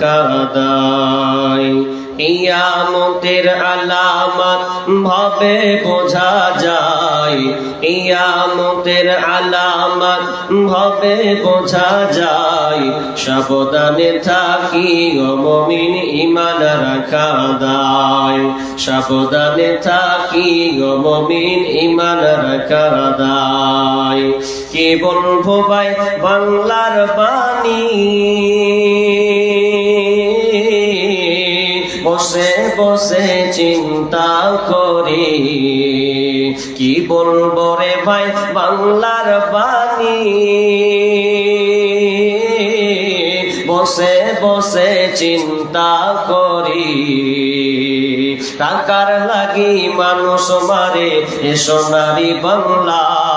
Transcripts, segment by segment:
রাখা ইয়ামতের আলামত ভাবে বোঝা যায়। ইয়ামতের আলামত ভাবে বোঝা যায়। সাবধানে থাকি ও মমিন ইমান রাখা দায়। সাবধানে থাকি ও মমিন ইমান রাখা দায়। কি বলব ভাই বাংলার বাণী? বসে বসে চিন্তা করি। কি বলব রে ভাই বাংলার বাণী? বসে বসে চিন্তা করি। টাকার লাগি মানুষ মারে এ সোনারি বাংলায়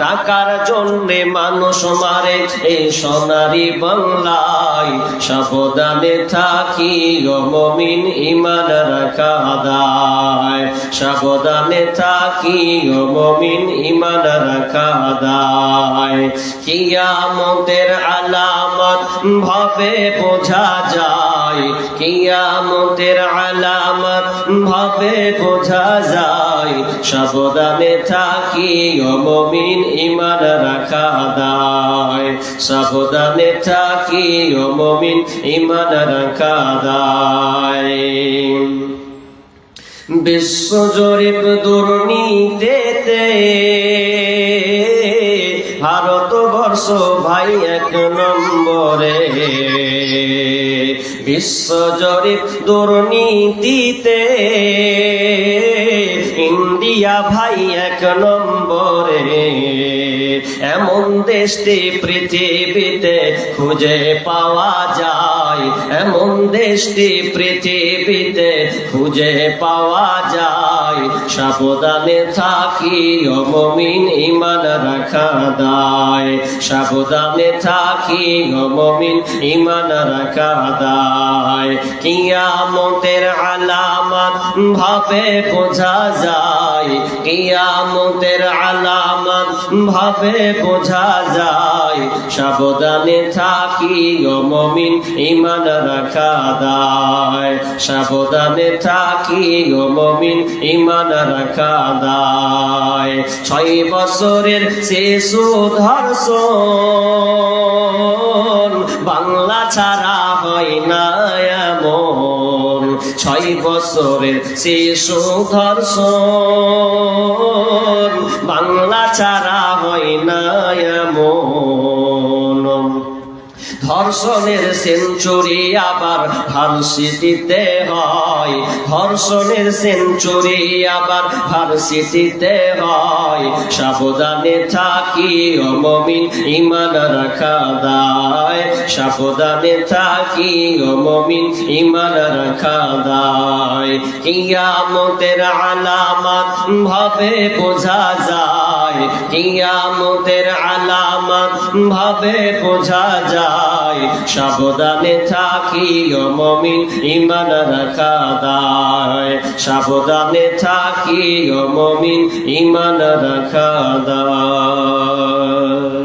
টাকার জন্যে মানুষ মারে। এ সোনারি বাংলায় সাবধানে থাকি, ও মমিন ইমান রাখা দায় সাবধানে থাকি, ও মমিন ইমান রাখা দায় কিয়ামতের আলামত ভাবে বোঝা যায়। কিয়ামতের আলামত ভাবে বোঝা যায়। সাবধানে থাকি, ও মমিন ইমান রাখা দায় সাবধানে থাকি, ও মমিন ইমান রাখা দায় বিশ্ব জরিপ দুর্নীতিতে ভারতবর্ষ ভাই এক নম্বরে। বিশ্ব জরিপ দুর্নীতিতে ইন্ডিয়া ভাই এক নম্বরে। এমন দেশটি পৃথিবীতে খুঁজে পাওয়া যায়। এমন দেশটি পৃথিবীতে খুঁজে পাওয়া যায়। সাবধানে থাকি ইমান রাখা দায়। সাবধানে থাকি ও মমিন ইমান রাখা দায়। কিয়ামতের আলামত ভাবে বোঝা যায়। কিয়ামতের আলামত ভাবে বোঝা যায়। সাবধানে থাকি ও মমিন ইমান রাখা দায়। সাবধানে থাকি ও মমিন ইমান রাখা দায়। ছয় বছরের শিশু ধর্ষণ বাংলা ছাড়া হয় না ছয় বছরের শিশু ধর্ষণ বাংলা ছাড়া হয় না এমন। ধর্ষণের সেঞ্চুরি আবার ভার্সিটিতে হয়। ধর্ষণের সেঞ্চুরি আবার ভার্সিটিতে হয়। সাবধানে থাকি ও মমিন ইমান রাখা দায়। সাবধানে থাকি ও মমিন ইমান রাখা দায়। কিয়ামতের আলামত ভাবে বোঝা যায়। কিয়ামতের আলামত ভাবে বোঝা যায়। সাবধানে থাকি অমমিন মমিন ইমান রাখা দায়। সাবধানে থাকি মমিন ইমান রাখা দায়।